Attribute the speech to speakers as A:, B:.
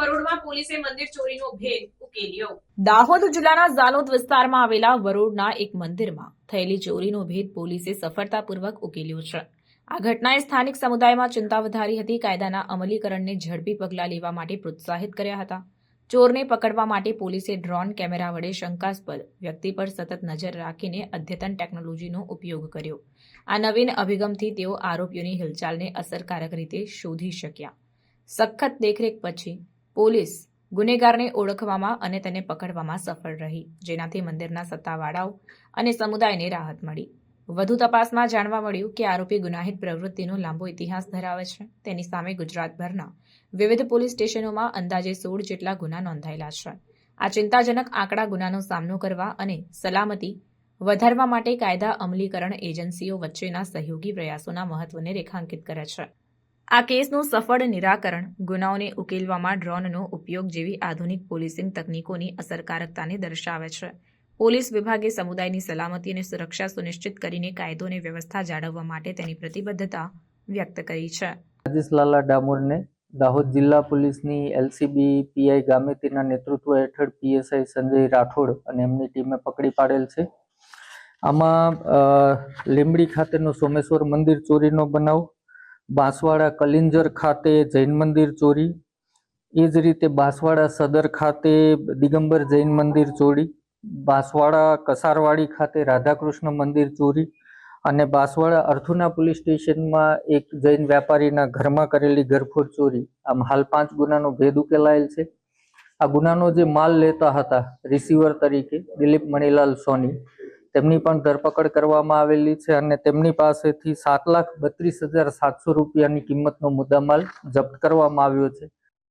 A: વરોડમાં પોલીસે મંદિર ચોરીનો ભેદ ઉકેલ્યો.
B: દાહોદ જિલ્લાના ઝાલોદ વિસ્તારમાં આવેલા વરોડના એક મંદિરમાં થયેલી ચોરીનો ભેદ પોલીસે સફળતાપૂર્વક ઉકેલ્યો છે. આ ઘટનાએ સ્થાનિક સમુદાયમાં ચિંતા વધારી હતી. કાયદાના અમલીકરણને ઝડપી પગલાં લેવા માટે પ્રોત્સાહિત કર્યા હતા. ચોરને પકડવા માટે પોલીસે ડ્રોન કેમેરા વડે શંકાસ્પદ વ્યક્તિ પર સતત નજર રાખીને અદ્યતન ટેકનોલોજીનો ઉપયોગ કર્યો. આ નવીન અભિગમથી તેઓ આરોપીઓની હિલચાલને અસરકારક રીતે શોધી શક્યા. સખત દેખરેખ પછી પોલીસ ગુનેગારને ઓળખવામાં અને તેને પકડવામાં સફળ રહી. જેનાથી મંદિરના સત્તાવાળાઓ અને સમુદાયને રાહત મળી. વધુ તપાસમાં જાણવા મળ્યું કે આરોપી ગુનાહિત પ્રવૃત્તિનો લાંબો ઇતિહાસ ધરાવે છે. તેની સામે ગુજરાતભરના વિવિધ પોલીસ સ્ટેશનોમાં અંદાજે સોળ જેટલા ગુના નોંધાયેલા છે. આ ચિંતાજનક આંકડા ગુનાનો સામનો કરવા અને સલામતી વધારવા માટે કાયદા અમલીકરણ એજન્સીઓ વચ્ચેના સહયોગી પ્રયાસોના મહત્વને રેખાંકિત કરે છે. આ કેસનું સફળ નિરાકરણ ગુનાઓને ઉકેલવામાં ડ્રોનનો ઉપયોગ જેવી આધુનિક પોલીસિંગ તકનીકોની અસરકારકતાને દર્શાવે છે. પોલીસ વિભાગે સમુદાયની સલામતી અને સુરક્ષા સુનિશ્ચિત કરીને કાયદો અને વ્યવસ્થા જાળવવા માટે તેની પ્રતિબદ્ધતા વ્યક્ત કરી છે.
C: રાજેશ ડામોરને દાહોદ જિલ્લા પોલીસની એલસીબી પીઆઈ ગામેતીના નેતૃત્વ હેઠળ પીએસઆઈ સંજય રાઠોડ અને એમની ટીમે પકડી પાડેલ છે. આમાં લીંબડી ખાતેનો સોમેશ્વર મંદિર ચોરીનો બનાવ બાંસવાડા કલિંજર ખાતે જૈન મંદિર ચોરી. એ જ રીતે બાંસવાડા સદર ખાતે દિગંબર જૈન મંદિર ચોરી. બાંસવાડા કસારવાડી ખાતે રાધાકૃષ્ણ મંદિર ચોરી. અને બાંસવાડા અર્થુના પોલીસ સ્ટેશનમાં એક જૈન વ્યાપારીના ઘરમાં કરેલી ઘરફોડ ચોરી. આમ હાલ પાંચ ગુનાનો ભેદ ઉકેલાયેલ છે. આ ગુનાનો જે માલ લેતા હતા રિસીવર તરીકે દિલીપ મણીલાલ સોની. તેમની પણ ધરપકડ કરવામાં આવેલી છે અને તેમની પાસેથી સાત લાખ બત્રીસ હજાર સાતસો રૂપિયાની કિંમતનો મુદ્દામાલ જપ્ત કરવામાં આવ્યો છે.